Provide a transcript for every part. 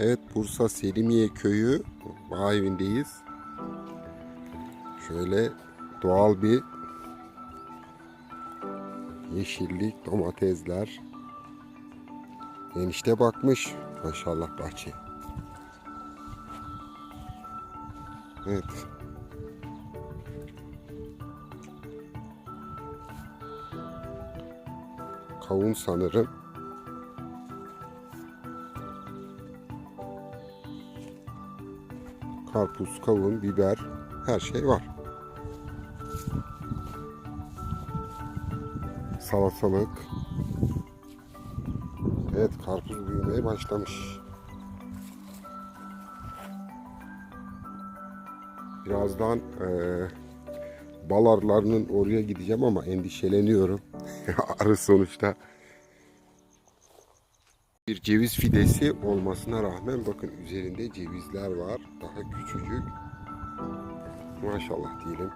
Evet Bursa Selimiye Köyü bağ evindeyiz. Şöyle doğal bir yeşillik, domatesler. Enişte bakmış maşallah bahçe. Evet. Kavun sanırım. Karpuz, kavun, biber her şey var. Salatalık. Evet karpuz büyümeye başlamış. Birazdan eee bal oraya gideceğim ama endişeleniyorum. Arı sonuçta. Ceviz fidesi olmasına rağmen bakın üzerinde cevizler var. Daha küçücük. Maşallah diyelim.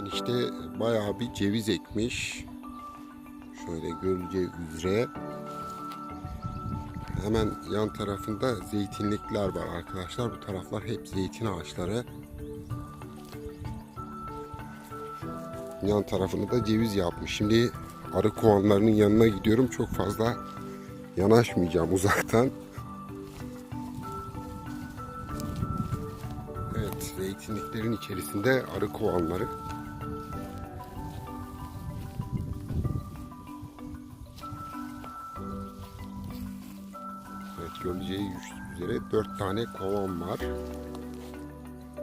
Enişte bayağı bir ceviz ekmiş. Şöyle görüleceği üzere. Hemen yan tarafında zeytinlikler var arkadaşlar. Bu taraflar hep zeytin ağaçları. Yan tarafını da ceviz yapmış. Şimdi arı kovanlarının yanına gidiyorum. Çok fazla yanaşmayacağım uzaktan. Evet, zeytinliklerin içerisinde arı kovanları. Evet, göreceği üzere dört tane kovan var.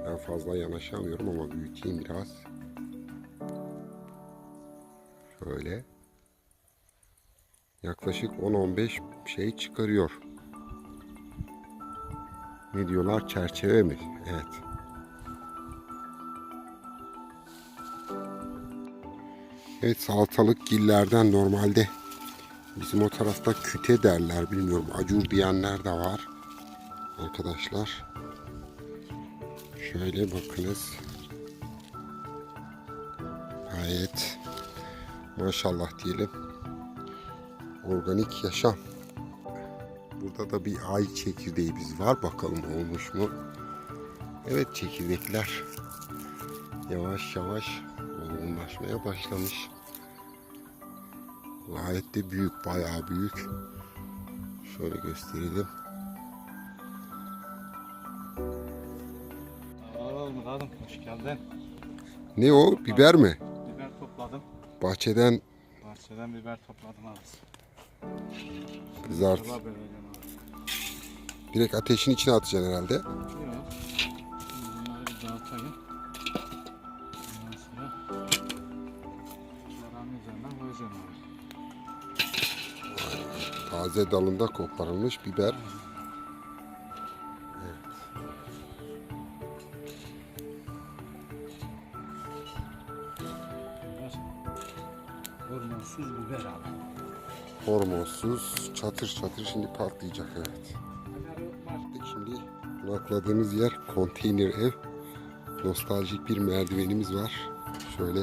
Ben fazla yanaşamıyorum ama büyüteyim biraz. Şöyle. Yaklaşık 10-15 şey çıkarıyor. Ne diyorlar? Çerçeve mi? Evet. Evet salatalık gillerden normalde bizim o tarafta küte derler bilmiyorum. Acur diyenler de var. Arkadaşlar. Şöyle bakınız. Gayet maşallah diyelim. Organik yaşam. Burada da bir ay çekirdeğimiz var. Bakalım olmuş mu? Evet çekirdekler yavaş yavaş olgunlaşmaya başlamış. Gayet de büyük, bayağı büyük. Şöyle gösterelim. Oğlum evladım hoş geldin. Ne o? Biber mi? Biber topladım. Bahçeden Bahçeden biber topladım abi. Kızart. Direkt ateşin içine atacaksın herhalde. Taze dalında koparılmış biber. Biber. Hormonsuz biber abi. Hormonsuz, çatır çatır şimdi patlayacak evet. Şimdi konakladığımız yer konteyner ev. Nostaljik bir merdivenimiz var. Şöyle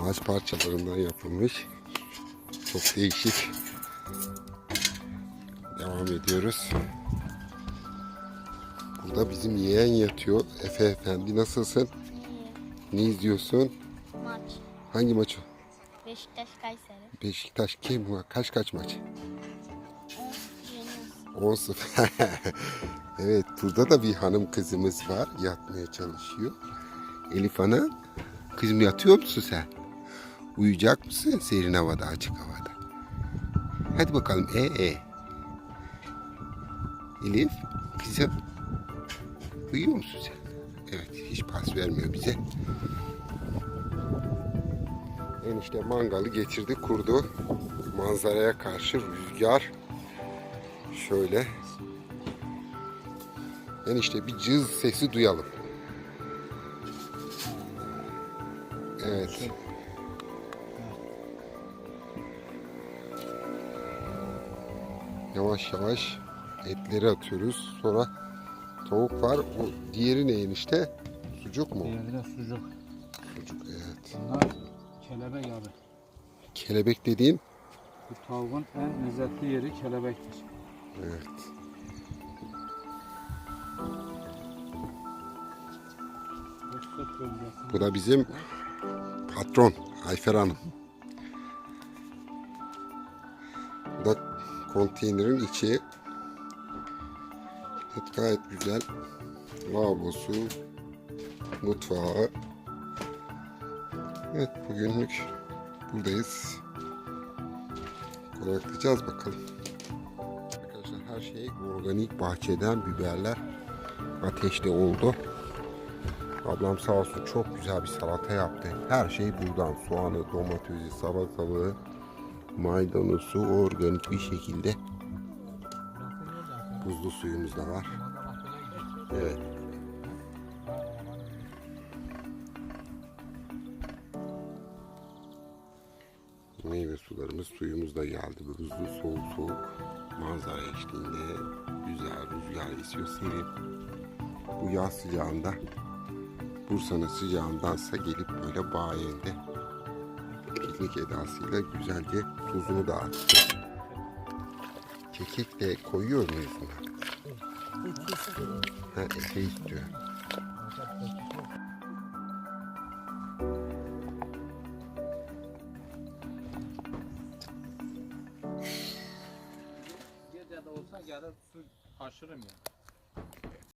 ağaç parçalarından yapılmış. Çok değişik. Devam ediyoruz. Burada bizim yeğen yatıyor. Efe Efendi nasılsın? Ne izliyorsun? Maç. Hangi maçı? Beşiktaş Kayseri. Beşiktaş kim? Kaç kaç maç? Yeniyoruz. 10-0. evet burada da bir hanım kızımız var. Yatmaya çalışıyor. Elif Hanım. Kızım yatıyor musun sen? Uyuyacak mısın serin havada açık havada? Hadi bakalım e e. Elif kızım. Uyuyor musun sen? Evet hiç pas vermiyor bize. Enişte mangalı getirdi kurdu. Manzaraya karşı rüzgar Şöyle. Enişte bir cız sesi duyalım. Evet. Yavaş yavaş etleri atıyoruz. Sonra tavuk var. O diğeri ne enişte? Sucuk mu? Diğeri de sucuk. Sucuk evet. Bunlar kelebek abi. Kelebek dediğin Bu tavuğun en lezzetli yeri kelebektir. Evet. Bu da bizim patron Ayfer Hanım. Bu da konteynerin içi. Evet, gayet güzel. Lavabosu, mutfağı. Evet bugünlük buradayız. Konaklayacağız bakalım. Arkadaşlar her şey organik bahçeden biberler ateşte oldu. Ablam sağ olsun çok güzel bir salata yaptı. Her şey buradan. Soğanı, domatesi, salatalığı, maydanozu organik bir şekilde. Buzlu suyumuz da var. Evet. Meyve sularımız, suyumuz da geldi. Buzlu, soğuk soğuk manzara eşliğinde güzel rüzgar esiyor serin. Bu yaz sıcağında Bursa'nın sıcağındansa gelip böyle bayende piknik edasıyla güzelce tuzunu da attı. Kekik de koyuyor muyuz buna? Ha, epey istiyor. Gelir su haşırım ya.